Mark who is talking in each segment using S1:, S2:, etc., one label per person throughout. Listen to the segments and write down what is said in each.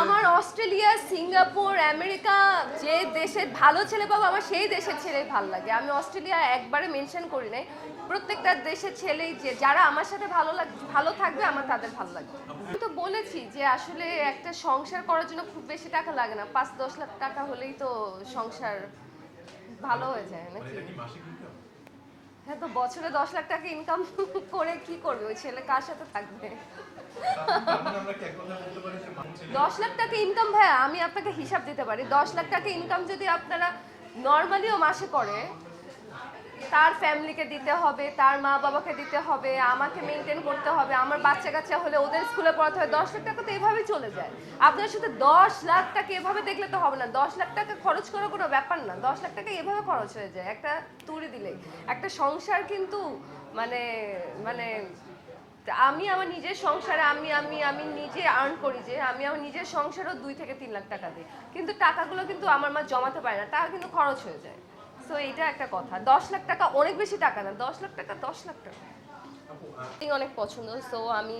S1: আমার Australia Singapore America যে দেশের ভালো ছেলে পাবো আমার সেই দেশের ছেলেই ভালো লাগে। আমি অস্ট্রেলিয়া একবারে মেনশন করি নাই। প্রত্যেকটা দেশের ছেলেই যে যারা আমার সাথে ভালো লাগ ভালো থাকবে আমার তাদের ভালো লাগবে। আমি তো বলেছি যে আসলে একটা সংসার করার জন্য খুব বেশি টাকা লাগে না। পাঁচ দশ লাখ টাকা হলেই তো সংসার ভালো হয়ে যায়
S2: মানে
S1: নাকি
S2: এটা কি মাসিক ইনকাম
S1: হ্যাঁ তো বছরে দশ লাখ টাকা ইনকাম করে কি করবে? ওই ছেলে কার সাথে থাকবে? দশ লাখ টাকা ইনকাম ভাই আমি আপনাকে হিসাব দিতে পারি। দশ লাখ টাকা ইনকাম যদি আপনারা নর্মালিও মাসে করে তার ফ্যামিলিকে দিতে হবে, তার মা বাবাকে দিতে হবে, আমাকে মেনটেন করতে হবে। আমার বাচ্চা কাচ্চা হলে ওদের স্কুলে পড়াতে হবে দশ লাখ টাকা তো এভাবেই চলে যায়। আপনার সাথে দশ লাখ টাকা এভাবে দেখলে তো হবে না। দশ লাখ টাকা খরচ করার কোনো ব্যাপার না। দশ লাখ টাকা এভাবে খরচ হয়ে যায়। একটা তুড়ি দিলে। একটা সংসার কিন্তু মানে মানে আমি আমার নিজের সংসারে আমি আমি আমি নিজে আর্ন করি যে, আমি আমার নিজের সংসারও দুই থেকে তিন লাখ টাকা দিই। কিন্তু টাকাগুলো কিন্তু আমার মা জমাতে পারে না। টাকা কিন্তু খরচ হয়ে যায়। সো এটা একটা কথা। দশ লাখ টাকা অনেক বেশি টাকা না। দশ লাখ টাকা, দশ লাখ টাকা। অনেক পছন্দ। সো আমি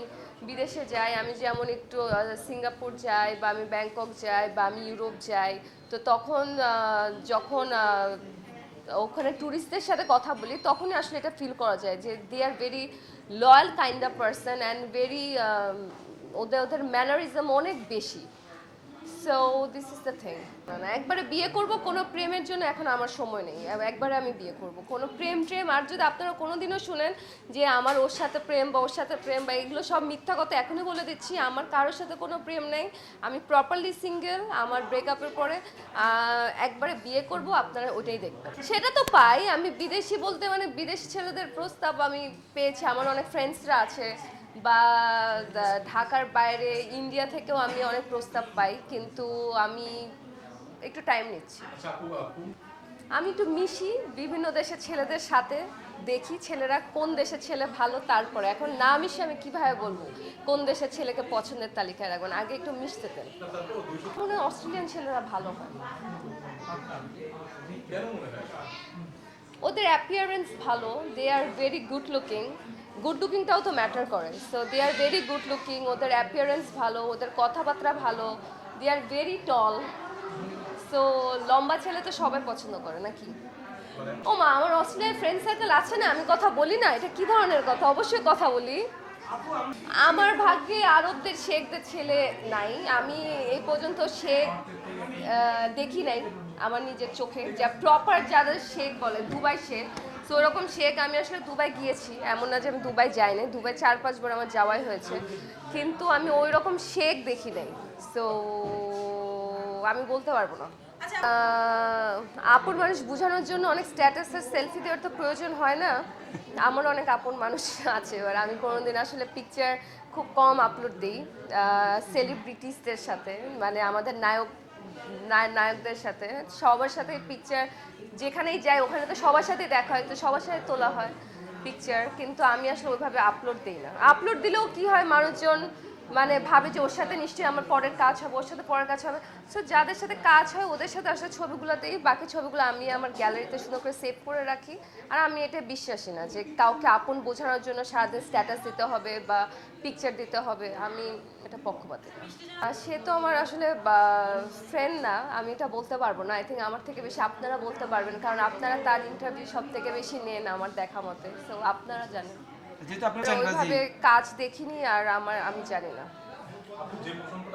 S1: বিদেশে যাই, আমি যেমন একটু সিঙ্গাপুর যাই বা আমি ব্যাংকক যাই বা আমি ইউরোপ যাই, তো তখন যখন ওখানে ট্যুরিস্টদের সাথে কথা বলি, তখনই আসলে এটা ফিল করা যায় যে they are very loyal kind of person and very ওদের ওদের ম্যানারিজম অনেক বেশি। So this is the thing না একবারে বিয়ে করব, কোনো প্রেমের জন্য এখন আমার সময় নেই। একবারে আমি বিয়ে করব। কোনো প্রেম, ট্রেম, আর যদি আপনারা কোনোদিনও শুনেন যে আমার ওর সাথে প্রেম বা ওর সাথে প্রেম বা এগুলো সব মিথ্যা কথা, এখনই বলে দিচ্ছি, আমার কারোর সাথে কোনো প্রেম নেই। আমি প্রপারলি সিঙ্গেল আমার ব্রেকআপের পরে একবারে বিয়ে করব, আপনারা ওইটাই দেখবেন। সেটা তো পাই, আমি বিদেশি বলতে মানে বিদেশি ছেলেদের প্রস্তাব আমি পেয়েছি। আমার অনেক ফ্রেন্ডসরা আছে। বা ঢাকার বাইরে ইন্ডিয়া থেকেও আমি অনেক প্রস্তাব পাই কিন্তু আমি একটু টাইম নিচ্ছি।
S2: আচ্ছা
S1: আমি একটু মিশি বিভিন্ন দেশের ছেলেদের সাথে দেখি ছেলেরা কোন দেশের ছেলে ভালো তারপরে। এখন না মিশে আমি কীভাবে বলব? কোন দেশের ছেলেকে পছন্দের তালিকায় রাখবেন? আগে একটু মিশতে দেন। অস্ট্রেলিয়ান ছেলেরা ভালো হয়।
S2: হয়?
S1: ওদের অ্যাপিয়ারেন্স ভালো they are very good looking good লুকিংটাও তো ম্যাটার করে so they are very good looking ওদের অ্যাপিয়ারেন্স ভালো ওদের কথাবার্তা ভালো they are very tall so লম্বা ছেলে তো সবাই পছন্দ করে নাকি? ও মা আমার অস্ট্রেলিয়ার ফ্রেন্ড সার্কেল আছে না? আমি কথা বলি না? এটা কি ধরনের কথা? অবশ্যই কথা বলি। আমার ভাগ্যে আরবদের শেখদের ছেলে নাই। আমি এই পর্যন্ত শেখ দেখি নাই আমার নিজের চোখে। যা প্রপার যাদের শেখ বলে, দুবাই শেখ। তো ওরকম শেখ আমি আসলে দুবাই গিয়েছি। এমন না যে আমি দুবাই যাই নাই। দুবাই চার পাঁচবার আমার যাওয়াই হয়েছে। কিন্তু আমি ওই রকম শেখ দেখি নাই। সো আমি বলতে পারব না। আপন মানুষ বোঝানোর জন্য অনেক স্ট্যাটাসের সেলফি দেওয়ার তো প্রয়োজন হয় না। আমার অনেক আপন মানুষ আছে এবার আমি কোনোদিন আসলে পিকচার খুব কম আপলোড দিই সেলিব্রিটিসদের সাথে মানে আমাদের নায়ক, নায়- নায়কদের সাথে। সবার সাথে পিকচার যেখানেই যাই, ওখানে তো সবার সাথে দেখা হয়, তো সবার সাথে তোলা হয় পিকচার কিন্তু আমি আসলে ওইভাবে আপলোড দিই না। আপলোড দিলেও কি হয়, মানুষজন মানে ভাবে যে ওর সাথে নিশ্চয়ই আমার পরের কাজ হবে, ওর সাথে পরের কাজ হবে। সো যাদের সাথে কাজ হয়, ওদের সাথে আসলে ছবিগুলো দিই বাকি ছবিগুলো আমি আমার গ্যালারিতে সুন্দর করে সেভ করে রাখি। আর আমি এটা বিশ্বাসী না যে কাউকে আপন বোঝানোর জন্য সারাদিন স্ট্যাটাস দিতে হবে বা পিকচার দিতে হবে। আমি এটা পক্ষপাতি। আর সে তো আমার আসলে ফ্রেন্ড না, আমি এটা বলতে পারব না। আই থিঙ্ক আমার থেকে বেশি আপনারা বলতে পারবেন, কারণ আপনারা তার ইন্টারভিউ সব থেকে বেশি নেন আমার দেখা মতে। সো আপনারা জানেন।
S3: যেহেতু আপনি
S1: কাজ দেখিনি আর আমার আমি জানি না।
S2: আপু যে পছন্দ